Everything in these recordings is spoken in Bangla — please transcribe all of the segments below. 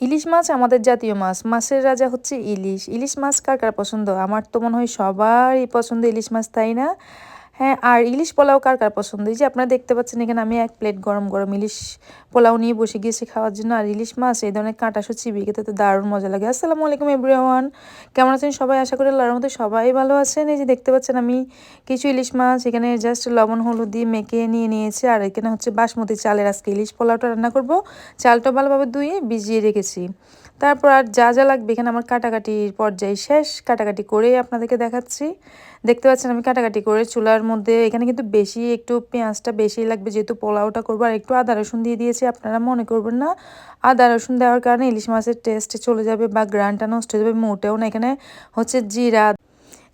ইলিশ মাছ আমাদের জাতীয় মাছ। মাছের রাজা হচ্ছে ইলিশ। ইলিশ মাছ কার কার পছন্দ? আমার তো মনে হয় সবারই পছন্দ ইলিশ মাছ, তাই না? হ্যাঁ আর ইলিশ পোলাও কার কার পছন্দ? এই যে আপনারা দেখতে পাচ্ছেন এখানে আমি এক প্লেট গরম গরম ইলিশ পোলাও নিয়ে বসে গিয়েছি খাওয়ার জন্য। আর ইলিশ মাছ, এই ধরনের কাঁটাশো চিবিয়ে খেতে তো দারুণ মজা লাগে। আসসালামু আলাইকুম এভরিওয়ান। কেমন আছেন সবাই? আশা করি আল্লাহর মধ্যে সবাই ভালো আছেন। এই যে দেখতে পাচ্ছেন আমি কিছু ইলিশ মাছ, এখানে জাস্ট লবণ, হলুদ দিয়ে মেখে নিয়ে নিয়েছি। আর এখানে হচ্ছে বাসমতি চালের আজকে ইলিশ পোলাওটা রান্না করব। চালটা ভালোভাবে ধুয়ে ভিজিয়ে রেখেছি। তারপর আর যা যা লাগবে এখানে আমার কাটাকাটির পর্যায়ে শেষ, কাটাকাটি করে আপনাদেরকে দেখাচ্ছি। দেখতে পাচ্ছেন আমি কাটাকাটি করে চুলার মধ্যে, এখানে কিন্তু বেশি একটু পেঁয়াজটা বেশি লাগবে, যেহেতু পোলাওটা করব, আর একটু আদা রসুন দিয়ে দিয়েছি, আপনারা মনে করবেন না। আদা রসুন দেওয়ার কারণে ইলিশ মাছের টেস্ট চলে যাবে বা গ্রানটা নষ্ট হয়ে যাবে, মোটেও না। এখানে হচ্ছে জিরা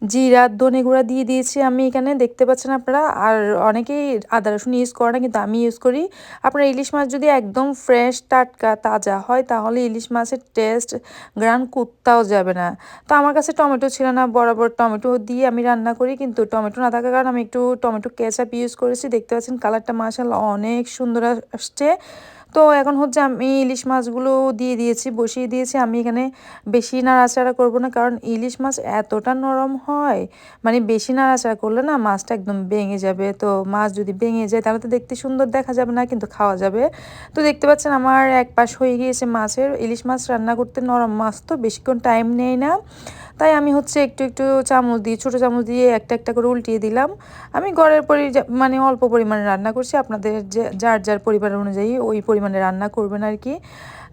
জিরা, ধনে গুঁড়া দিয়ে দিয়েছি আমি এখানে। দেখতে পাচ্ছেন আপনারা, আর অনেকেই আদা, রসুন ইউজ করে না, কিন্তু আমি ইউজ করি। আপনার ইলিশ মাছ যদি একদম ফ্রেশ টাটকা, তাজা হয়, তাহলে ইলিশ মাছের টেস্ট গ্রান কুত্তাও যাবে না। তো আমার কাছে টমেটো ছিল না, বরাবর টমেটো দিয়ে আমি রান্না করি, কিন্তু টমেটো না থাকার কারণে আমি একটু টমেটো কেচাপ ইউজ করেছি। দেখতে পাচ্ছেন কালারটা মাসাল অনেক সুন্দর আসছে। তো এখন হচ্ছে আমি ইলিশ মাছগুলো দিয়ে দিয়েছি, বসিয়ে দিয়েছি। আমি এখানে বেশি নাড়াচাড়া করব না, কারণ ইলিশ মাছ এতটা নরম হয় মানে বেশি নাড়াচাড়া করলে না মাছটা একদম ভেঙে যাবে। তো মাছ যদি ভেঙে যায় তাহলে তো দেখতে সুন্দর দেখা যাবে না, কিন্তু খাওয়া যাবে। তো দেখতে পাচ্ছেন আমার এক পাশ হয়ে গিয়েছে মাছের, ইলিশ মাছ রান্না করতে নরম মাছ তো বেশিক্ষণ টাইম নেই না। তাই আমি হচ্ছে একটু একটু চামচ দিয়ে, ছোটো চামচ দিয়ে একটা একটা করে উল্টিয়ে দিলাম। আমি ঘরের পরি মানে অল্প পরিমাণে রান্না করছি। আপনাদের যার যার পরিবার অনুযায়ী ওই পরিমাণে রান্না করবেন আর কি।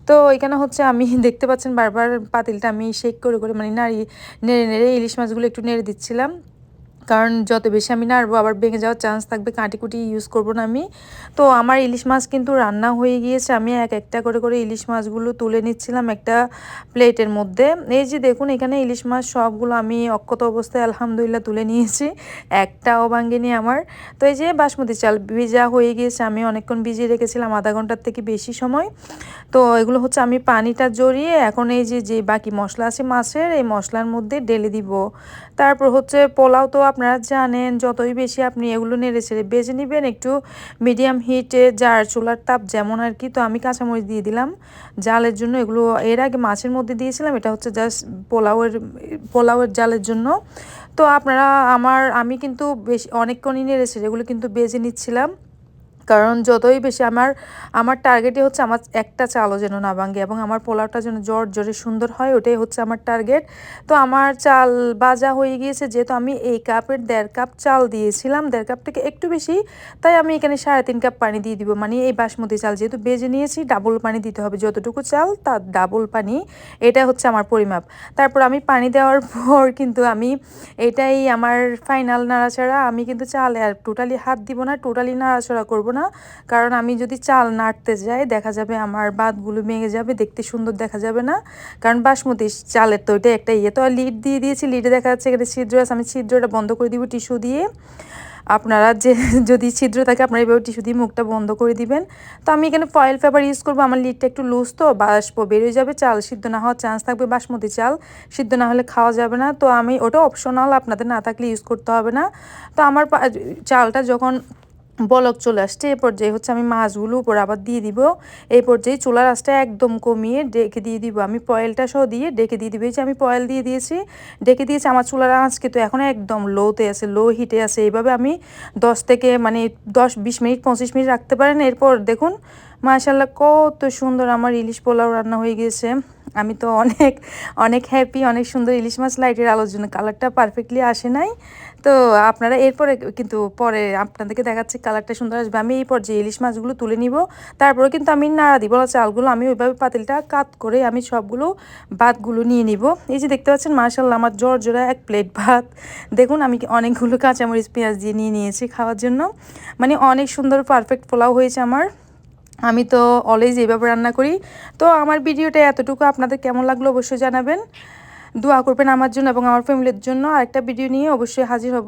তো এখানে হচ্ছে আমি দেখতে পাচ্ছেন বারবার পাতিলটা আমি শেক করে করে মানে নাড়ি নেড়ে নেড়ে ইলিশ মাছগুলো একটু নেড়ে দিচ্ছিলাম। কারণ যত বেশি আমি নাড়বো, আবার ভেঙে যাওয়ার চান্স থাকবে কাঁটি কুটি ইউজ করব না আমি। তো আমার ইলিশ মাছ কিন্তু রান্না হয়ে গিয়েছে। আমি এক একটা করে করে ইলিশ মাছগুলো তুলে নিচ্ছিলাম একটা প্লেটের মধ্যে। এই যে দেখুন, এখানে ইলিশ মাছ সবগুলো আমি অক্ষত অবস্থায় আলহামদুলিল্লাহ তুলে নিয়েছি। একটাও ভাঙ্গেনি আমার। তো এই যে বাসমতি চাল ভিজা হয়ে গিয়েছে। আমি অনেকক্ষণ ভিজিয়ে রেখেছিলাম আধা ঘণ্টার থেকে বেশি সময়। তো এগুলো হচ্ছে আমি পানিটা জড়িয়ে এখন এই যে যে বাকি মশলা আছে মাছের, এই মশলার মধ্যে ঢেলে দিব। তারপর হচ্ছে পোলাও তো আপনারা জানেন, যতই বেশি আপনি এগুলো নেড়ে ছেড়ে বেজে নেবেন, একটু মিডিয়াম হিটে যার চুলার তাপ যেমন আর কি, তো আমি কাঁচামরিচ দিয়ে দিলাম। জালের জন্য এগুলো, এর আগে মাছের মধ্যে দিয়েছিলাম, এটা হচ্ছে জাস্ট পোলাওয়ের পোলাওয়ের জালের জন্য। তো আপনারা, আমার, আমি কিন্তু বেশ, অনেকক্ষণই নেড়ে ছেড়ে এগুলো কিন্তু বেজে নিচ্ছিলাম। কারণ যতই বেশি আমার আমার টার্গেটই হচ্ছে আমার একটা চালও যেন না ভাঙে এবং আমার পোলাওটা যেন জ্বর জ্বরে সুন্দর হয়, ওটাই হচ্ছে আমার টার্গেট তো আমার চাল বাজা হয়ে গিয়েছে, যেহেতু আমি এই কাপের দেড় কাপ চাল দিয়েছিলাম, দেড় কাপ থেকে একটু বেশি, তাই আমি এখানে সাড়ে তিন কাপ পানি দিয়ে দিব। মানে এই বাসমতি চাল যেহেতু বেজে নিয়েছি ডাবল পানি দিতে হবে। যতটুকু চাল, তার ডাবল পানি, এটা হচ্ছে আমার পরিমাপ। তারপর আমি পানি দেওয়ার পর কিন্তু আমি এটাই আমার ফাইনাল নাড়াচাড়া। আমি কিন্তু চাল টোটালি হাত দিব না টোটালি নাড়াচাড়া করব না। কারণ আমি যদি চাল নাড়তে যাই, দেখা যাবে আমার বাদগুলো ভেঙে যাবে, দেখতে সুন্দর দেখা যাবে না। কারণ বাসমতি চালের তো ওইটা একটা ইয়ে। তো লিড দিয়ে দিয়েছি, লিডে দেখা যাচ্ছে এখানে ছিদ্র আছে, আমি ছিদ্রটা বন্ধ করে দিব টিস্যু দিয়ে। আপনারা যে যদি ছিদ্র থাকে, আপনারা এইভাবে টিস্যু দিয়ে মুখটা বন্ধ করে দিবেন। তো আমি এখানে ফয়েল পেপার ইউজ করব, আমার লিডটা একটু লুজ তো, বাষ্প বেরিয়ে যাবে, চাল সিদ্ধ না হওয়ার চান্স থাকবে, বাসমতি চাল সিদ্ধ না হলে খাওয়া যাবে না। তো আমি ওটা অপশনাল আপনাদের না থাকলে ইউজ করতে হবে না। তো আমার চালটা যখন বলক চলে আসছে। এরপর পর্যায়ে হচ্ছে আমি মাছগুলো উপর আবার দিয়ে দিব। এই পর্যায়ে চুলার আঁচটা একদম কমিয়ে ডেকে দিয়ে দিব। আমি পয়েলটা সহ দিয়ে ডেকে দিয়ে দিব। এই যে আমি পয়েল দিয়ে দিয়েছি, ডেকে দিয়েছি আমার চুলার আঁচ কিন্তু এখন একদম লোতে আছে লো হিটে আছে। এইভাবে আমি দশ থেকে মানে দশ, বিশ মিনিট, পঁচিশ মিনিট রাখতে পারেন। এরপর দেখুন মাশাল্লাহ কত সুন্দর আমার ইলিশ পোলাও রান্না হয়ে গিয়েছে। আমি তো অনেক অনেক হ্যাপি অনেক সুন্দর ইলিশ মাছ লাইটের আলোর জন্য। কালারটা পারফেক্টলি আসে নাই। তো আপনারা এরপরে কিন্তু পরে আপনাদেরকে দেখাচ্ছি কালারটা সুন্দর আসবে। আমি এই পর্যায়ে ইলিশ মাছগুলো তুলে নিব। তারপরে কিন্তু আমি নাড়া দিব চালগুলো। আমি ওইভাবে পাতিলটা কাত করে আমি সবগুলো ভাতগুলো নিয়ে নিব। এই যে দেখতে পাচ্ছেন মার্শাল্লাহ আমার জ্বর জোড়া এক প্লেট ভাত। দেখুন, আমি অনেকগুলো কাঁচামরিচ, পেঁয়াজ দিয়ে নিয়ে নিয়েছি খাওয়ার জন্য। মানে অনেক সুন্দর পারফেক্ট পোলাও হয়েছে আমার। আমি তো অলওয়েজ এইভাবে রান্না করি। তো আমার ভিডিওটা এতটুকু। আপনাদের কেমন লাগল অবশ্যই জানাবেন। দোয়া করবেন আমার জন্য এবং আমার ফ্যামিলির জন্য। আরেকটা ভিডিও নিয়ে অবশ্যই হাজির হব।